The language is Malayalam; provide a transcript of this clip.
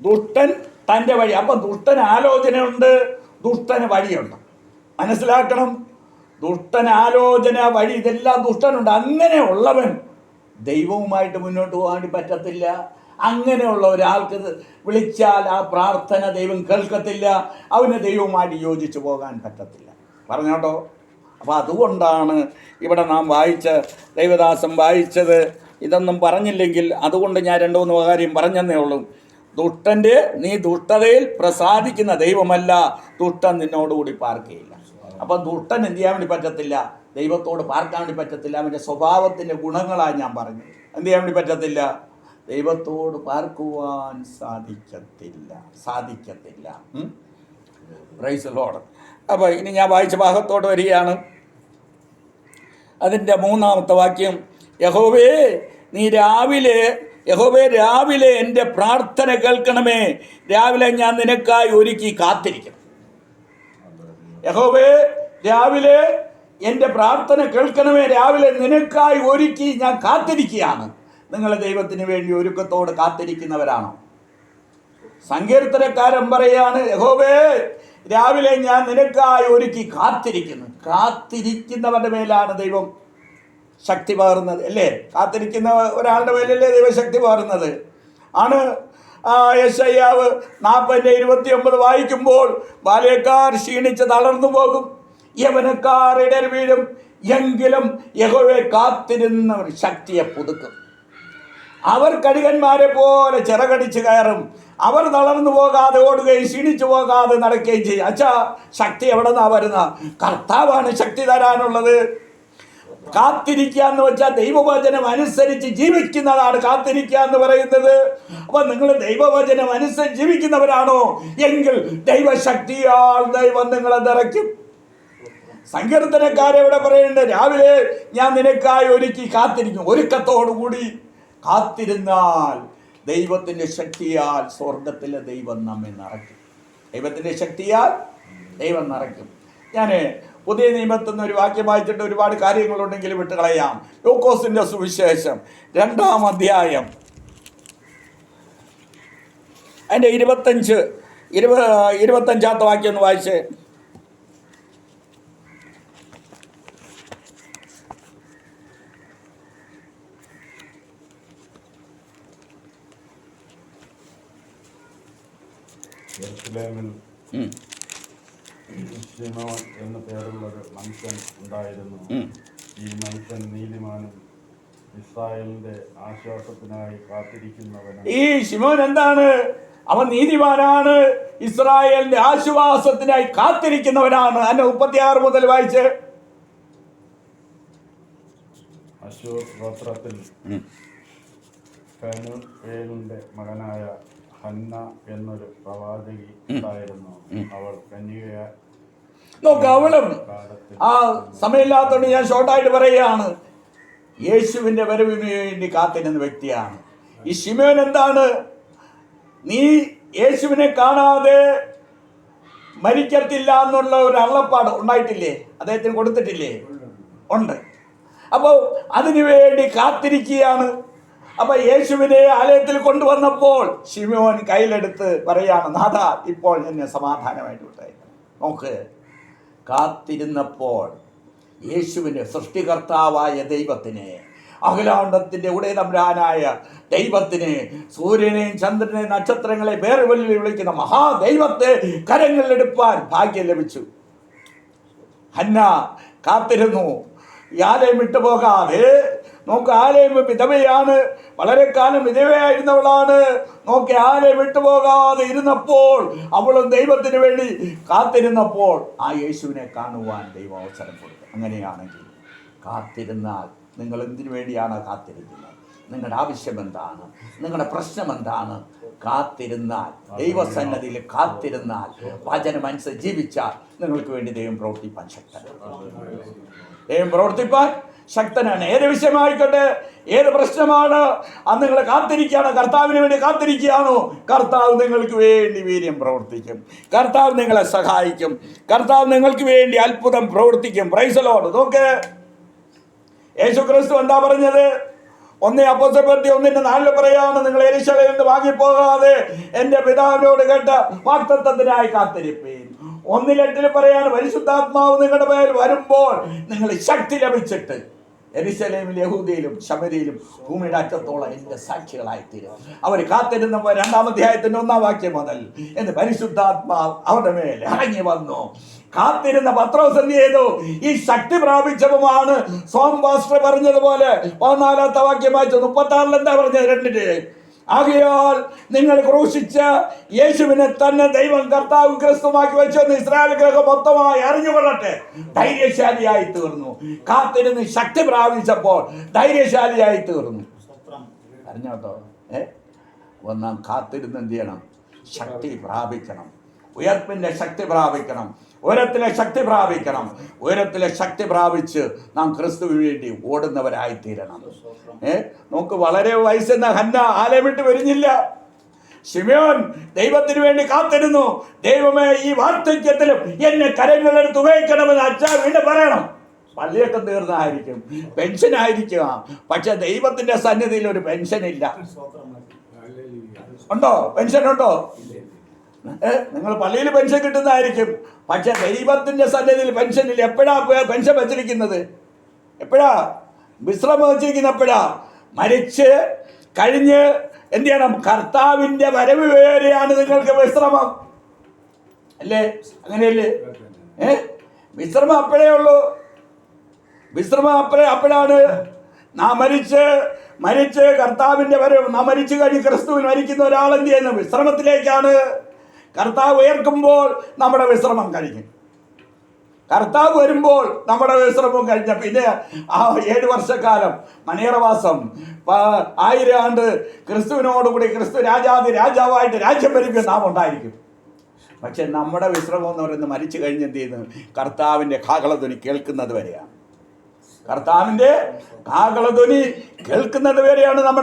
ദുഷ്ടൻ തന്റെ വഴി. അപ്പം ദുഷ്ടൻ ആലോചനയുണ്ട് ദുഷ്ടന് വഴിയുണ്ട്. മനസ്സിലാക്കണം ദുഷ്ടൻ ആലോചന വഴി ഇതെല്ലാം ദുഷ്ടനുണ്ട്. അങ്ങനെ ഉള്ളവൻ ദൈവവുമായിട്ട് മുന്നോട്ട് പോകാൻ പറ്റത്തില്ല. അങ്ങനെയുള്ള ഒരാൾക്ക് വിളിച്ചാൽ ആ പ്രാർത്ഥന ദൈവം കേൾക്കത്തില്ല. അവന് ദൈവവുമായിട്ട് യോജിച്ചു പോകാൻ പറ്റത്തില്ല. പറഞ്ഞോട്ടോ അപ്പോൾ അതുകൊണ്ടാണ് ഇവിടെ നാം വായിച്ച ദൈവദാസം വായിച്ചത്. ഇതൊന്നും പറഞ്ഞില്ലെങ്കിൽ അതുകൊണ്ട് ഞാൻ രണ്ടു മൂന്ന് കാര്യം പറഞ്ഞെന്നേ ഉള്ളൂ. ദുഷ്ടന്റെ നീ ദുഷ്ടതയിൽ പ്രസാദിക്കുന്ന ദൈവമല്ല. ദുഷ്ടൻ നിന്നോടുകൂടി പാർക്കുകയില്ല അപ്പം ദുഷ്ടൻ എന്ത് ചെയ്യാൻ വേണ്ടി പറ്റത്തില്ല? ദൈവത്തോട് പാർക്കാൻ വേണ്ടി പറ്റത്തില്ല. അവന്റെ സ്വഭാവത്തിന്റെ ഗുണങ്ങളാണ് ഞാൻ പറഞ്ഞു. എന്ത് ചെയ്യാൻ വേണ്ടി പറ്റത്തില്ല? ദൈവത്തോട് പാർക്കുവാൻ സാധിക്കത്തില്ല. സാധിക്കത്തില്ല? പ്രൈസ് ലോഡ് അപ്പോൾ ഇനി ഞാൻ വായിച്ച ഭാഗത്തോട് വരികയാണ്. അതിന്റെ മൂന്നാമത്തെ വാക്യം യഹോവേ നീ രാവിലെ യഹോവേ രാവിലെ എന്റെ പ്രാർത്ഥന കേൾക്കണമേ. രാവിലെ ഞാൻ നിനക്കായി ഒരുക്കി കാത്തിരിക്കും. യഹോവേ രാവിലെ എന്റെ പ്രാർത്ഥന കേൾക്കണമേ. രാവിലെ നിനക്കായി ഒരുക്കി ഞാൻ കാത്തിരിക്കുകയാണ്. നിങ്ങൾ ദൈവത്തിന് വേണ്ടി ഒരുക്കത്തോട് കാത്തിരിക്കുന്നവരാണോ. സങ്കീർത്തനക്കാരൻ പറയാണ് യഹോബേ രാവിലെ ഞാൻ നിനക്കായി ഒരുക്കി കാത്തിരിക്കുന്നു. കാത്തിരിക്കുന്നവരുടെ മേലാണ് ദൈവം ശക്തി പകർന്നത് അല്ലേ? കാത്തിരിക്കുന്ന ഒരാളുടെ മേലല്ലേ ദൈവശക്തി പകർന്നത്. ആണ് യശയ്യാവ് നാൽപ്പതിന്റെ ഇരുപത്തി ഒമ്പത് വായിക്കുമ്പോൾ ബാല്യക്കാർ ക്ഷീണിച്ച് തളർന്നു പോകും. യവനക്കാർ ഇടൽ വീഴും. എങ്കിലും യഹോവയെ കാത്തിരുന്നവർ ശക്തിയെ പുതുക്കും. അവർ കഴുകന്മാരെ പോലെ ചിറകടിച്ച് കയറും. അവർ തളർന്നു പോകാതെ ഓടുകയും ക്ഷീണിച്ചു പോകാതെ നടക്കുകയും ചെയ്യും. അച്ഛാ ശക്തി എവിടെ നിന്നാണ് വരുന്ന കർത്താവാണ് ശക്തി തരാനുള്ളത്. കാത്തിരിക്കുക എന്ന് വെച്ചാൽ ദൈവവചനം അനുസരിച്ച് ജീവിക്കുന്നതാണ് കാത്തിരിക്കുക എന്ന് പറയുന്നത്. അപ്പൊ നിങ്ങൾ ദൈവവചനം അനുസരിച്ച് ജീവിക്കുന്നവരാണോ? എങ്കിൽ ദൈവശക്തിയാൽ ദൈവം നിങ്ങളെ നിറയ്ക്കും. സങ്കീർത്തനക്കാരെവിടെ പറയുന്നുണ്ട്? രാവിലെ ഞാൻ നിനക്കായി ഒരുക്കി കാത്തിരിക്കും. ഒരുക്കത്തോടുകൂടി കാത്തിരുന്നാൽ ദൈവത്തിന്റെ ശക്തിയാൽ സ്വർഗത്തിലെ ദൈവം നമ്മെ നിറയ്ക്കും. ദൈവത്തിന്റെ ശക്തിയാൽ ദൈവം നിറയ്ക്കും. ഞാൻ പുതിയ നിയമത്തിൽ നിന്ന് ഒരു വാക്യം വായിച്ചിട്ട് ഒരുപാട് കാര്യങ്ങളുണ്ടെങ്കിൽ വിട്ടുകളയാം. ലൂക്കോസിന്റെ സുവിശേഷം രണ്ടാം അധ്യായം. അതിന്റെ ഇരുപത്തഞ്ച് ഇരുപ ഇരുപത്തഞ്ചാമത്തെ വാക്യം ഒന്ന് വായിച്ചേ. യെരുശലേമിൽ ശിമോൻ എന്നു പേരുള്ളൊരു മനുഷ്യൻ ഉണ്ടായിരുന്നു. ഈ മനുഷ്യൻ നീതിമാനും ഇസ്രായേലിന്റെ ആശ്വാസത്തിനായി കാത്തിരിക്കുന്നവൻ ഈ ശിമോൻ എന്താണ്? അവൻ നീതിമാനാണ്. ഇസ്രായേലിന്റെ ആശ്വാസത്തിനായി കാത്തിരിക്കുന്നവനാണ്. അന്നെ മുപ്പത്തിയാറ് മുതൽ വായിച്ച്. അശൂർ ഗോത്രത്തിൽ ഫെനുവേലിന്റെ മകനായ ഹന്ന എന്നൊരു പ്രവാചകി ഉണ്ടായിരുന്നു. അവൾ കന്യക നോക്ക് അവളും ആ സമയമില്ലാത്തതുകൊണ്ട് ഞാൻ ഷോർട്ടായിട്ട് പറയുകയാണ്. യേശുവിന്റെ വരവിന് വേണ്ടി കാത്തിരുന്ന വ്യക്തിയാണ്. ഈ ഷിമോൻ എന്താണ്? നീ യേശുവിനെ കാണാതെ മരിക്കത്തില്ല എന്നുള്ള ഒരു അള്ളപ്പാട് ഉണ്ടായിട്ടില്ലേ? അദ്ദേഹത്തിന് കൊടുത്തിട്ടില്ലേ? ഉണ്ട്. അപ്പോൾ അതിനു വേണ്ടി കാത്തിരിക്കുകയാണ്. അപ്പൊ യേശുവിനെ ആലയത്തിൽ കൊണ്ടുവന്നപ്പോൾ ശിമോൻ കയ്യിലെടുത്ത് പറയാണ് നാഥ ഇപ്പോൾ എന്നെ സമാധാനമായിട്ട് വിട്ടയക്കണം നോക്ക് കാത്തിരുന്നപ്പോൾ യേശുവിന് സൃഷ്ടികർത്താവായ ദൈവത്തിനെ അഖിലാണ്ടത്തിന്റെ ഉടയതമ്പ്രാനായ ദൈവത്തിന് സൂര്യനെയും ചന്ദ്രനെയും നക്ഷത്രങ്ങളെ വേറെ വെള്ളി വിളിക്കുന്ന മഹാദൈവത്തെ കരങ്ങളിലെടുപ്പാൻ ഭാഗ്യം ലഭിച്ചു. ഹന്ന കാത്തിരുന്നു. ഈ ആലയം വിട്ടുപോകാതെ നോക്ക് ആലയം വിധവയാണ് വളരെ കാലം വിധവയായിരുന്നവളാണ്. നോക്കി ആലയം വിട്ടുപോകാതെ ഇരുന്നപ്പോൾ അവളും ദൈവത്തിന് വേണ്ടി കാത്തിരുന്നപ്പോൾ ആ യേശുവിനെ കാണുവാൻ ദൈവം അവസരം കൊടുത്തു. അങ്ങനെയാണെങ്കിൽ കാത്തിരുന്നാൽ നിങ്ങൾ എന്തിനു വേണ്ടിയാണ് കാത്തിരിക്കുന്നത് നിങ്ങളുടെ ആവശ്യം എന്താണ്? നിങ്ങളുടെ പ്രശ്നം എന്താണ്? കാത്തിരുന്നാൽ ദൈവസന്നതിയിൽ കാത്തിരുന്നാൽ വചനം അനുസരിച്ച് ജീവിച്ചാൽ നിങ്ങൾക്ക് വേണ്ടി ദൈവം പ്രവർത്തിപ്പാൻ ശക്തനാണ് ദൈവം പ്രവർത്തിപ്പാൻ ശക്തനാണ്. ഏത് വിഷയമായിക്കോട്ടെ? ഏത് പ്രശ്നമാണ്? അന്ന് നിങ്ങൾ കാത്തിരിക്കുകയാണോ. കർത്താവിന് വേണ്ടി കാത്തിരിക്കുകയാണോ. കർത്താവ് നിങ്ങൾക്ക് വേണ്ടി വീര്യം പ്രവർത്തിക്കും. കർത്താവ് നിങ്ങളെ സഹായിക്കും. കർത്താവ് നിങ്ങൾക്ക് വേണ്ടി അത്ഭുതം പ്രവർത്തിക്കും. പ്രൈസലോട് നോക്ക്. യേശു ക്രിസ്തു എന്താ പറഞ്ഞത്? ഒന്നേ അപ്പോസപ്പെട്ടി ഒന്നിന്റെ നാലിൽ പറയാണ് നിങ്ങൾ എരിശലയിൽ നിന്ന് വാങ്ങിപ്പോകാതെ എന്റെ പിതാവിനോട് കേട്ട വാക്തത്വത്തിനായി കാത്തിരിപ്പീൻ. ഒന്നിലെട്ടിൽ പറയാൻ പരിശുദ്ധാത്മാവ് നിങ്ങളുടെ മേൽ വരുമ്പോൾ നിങ്ങൾ ശക്തി ലഭിച്ചിട്ട് എരിശലേമിൽ യഹൂദിയിലും ശബരിയിലും ഭൂമിയുടെ അറ്റത്തോളം എന്റെ സാക്ഷികളായിത്തീരും. അവർ കാത്തിരുന്നപ്പോൾ രണ്ടാമധ്യായത്തിന്റെ ഒന്നാം വാക്യം മുതൽ എന്ന് പരിശുദ്ധാത്മാവ് അവരുടെ മേൽ ഇറങ്ങി വന്നു. കാത്തിരുന്ന പത്രോസ് എന്ത് ചെയ്തു? ഈ ശക്തി പ്രാപിച്ചതുമാണ് സോം മാസ്റ്റർ പറഞ്ഞതുപോലെ പതിനാലാമത്തെ വാക്യം വായിച്ചു മുപ്പത്തി ആറിൽ എന്താ പറഞ്ഞത്? രണ്ടിന് ആകയാൽ നിങ്ങൾ ക്രൂശിച്ച് യേശുവിനെ തന്നെ ദൈവം കർത്താവ് ക്രിസ്തുമാക്കി വെച്ചെന്ന് ഇസ്രായേൽ ഗ്രഹം മൊത്തമായി അറിഞ്ഞുകൊള്ളട്ടെ ധൈര്യശാലിയായി തീർന്നു. കാത്തിരുന്ന് ശക്തി പ്രാപിച്ചപ്പോൾ ധൈര്യശാലിയായി തീർന്നു. അറിഞ്ഞോട്ടോ ഏ? ഒന്നാം കാത്തിരുന്ന് എന്ത് ചെയ്യണം? ശക്തി പ്രാപിക്കണം. ഉയർപ്പിന്റെ ശക്തി പ്രാപിക്കണം. ഉയരത്തിലെ ശക്തി പ്രാപിക്കണം. ഉയരത്തിലെ ശക്തി പ്രാപിച്ച് നാം ക്രിസ്തുവിന് വേണ്ടി ഓടുന്നവരായിത്തീരണം. ഏ? നമുക്ക് വളരെ വയസ്സെന്ന ഹന്ന ആലയം വിട്ട് വരുന്നില്ല ഷിമയോൻ ദൈവത്തിന് വേണ്ടി കാത്തിരുന്നു. ദൈവമേ ഈ വാർദ്ധക്യത്തിലും എന്നെ കരങ്ങളെടുത്ത് ഉപയോഗിക്കണമെന്ന് അച്ഛാ വീണ്ടും പറയണം. പള്ളിയൊക്കെ തീർന്നായിരിക്കും. പെൻഷൻ ആയിരിക്കുക പക്ഷെ ദൈവത്തിന്റെ സന്നിധിയിൽ ഒരു പെൻഷൻ ഇല്ല ഉണ്ടോ? പെൻഷൻ ഉണ്ടോ നിങ്ങൾ പള്ളിയിൽ പെൻഷൻ കിട്ടുന്നതായിരിക്കും. പക്ഷെ ദൈവത്തിന്റെ സന്നിധിയിൽ ഇല്ല എപ്പോഴാ പെൻഷൻ വെച്ചിരിക്കുന്നത്? എപ്പോഴാ? വിശ്രമം വെച്ചിരിക്കുന്ന എപ്പോഴാ? മരിച്ച് കഴിഞ്ഞ് എന്ത് ചെയ്യണം? കർത്താവിന്റെ വരവ് വേറെയാണ് നിങ്ങൾക്ക് വിശ്രമം. അല്ലേ? അങ്ങനെയല്ലേ? ഏ? വിശ്രമം അപ്പോഴേ ഉള്ളൂ. വിശ്രമം അപ്പോഴേ അപ്പോഴാണ് നാം മരിച്ച് മരിച്ച് കർത്താവിന്റെ വരവ്. നാം മരിച്ചു കഴിഞ്ഞ് ക്രിസ്തുവിൽ മരിക്കുന്ന ഒരാൾ എന്ത് ചെയ്യുന്നു? വിശ്രമത്തിലേക്കാണ്. കർത്താവ് ഉയർക്കുമ്പോൾ നമ്മുടെ വിശ്രമം കഴിഞ്ഞു. കർത്താവ് വരുമ്പോൾ നമ്മുടെ വിശ്രമം കഴിഞ്ഞ. പിന്നെ ആ ഏഴ് വർഷക്കാലം മനേറവാസം ആയിരം ആണ്ട് ക്രിസ്തുവിനോടുകൂടി ക്രിസ്തു രാജാതി രാജാവായിട്ട് രാജ്യം ഭരിക്കും നാം ഉണ്ടായിരിക്കും. പക്ഷെ നമ്മുടെ വിശ്രമം എന്ന് പറയുന്നത് മരിച്ചു കഴിഞ്ഞ് എന്ത് ചെയ്യുന്നു? കർത്താവിന്റെ കാകളധ്വനി കേൾക്കുന്നത് വരെയാണ്. കർത്താവിന്റെ കാകളധ്വനി കേൾക്കുന്നത് വരെയാണ് നമ്മുടെ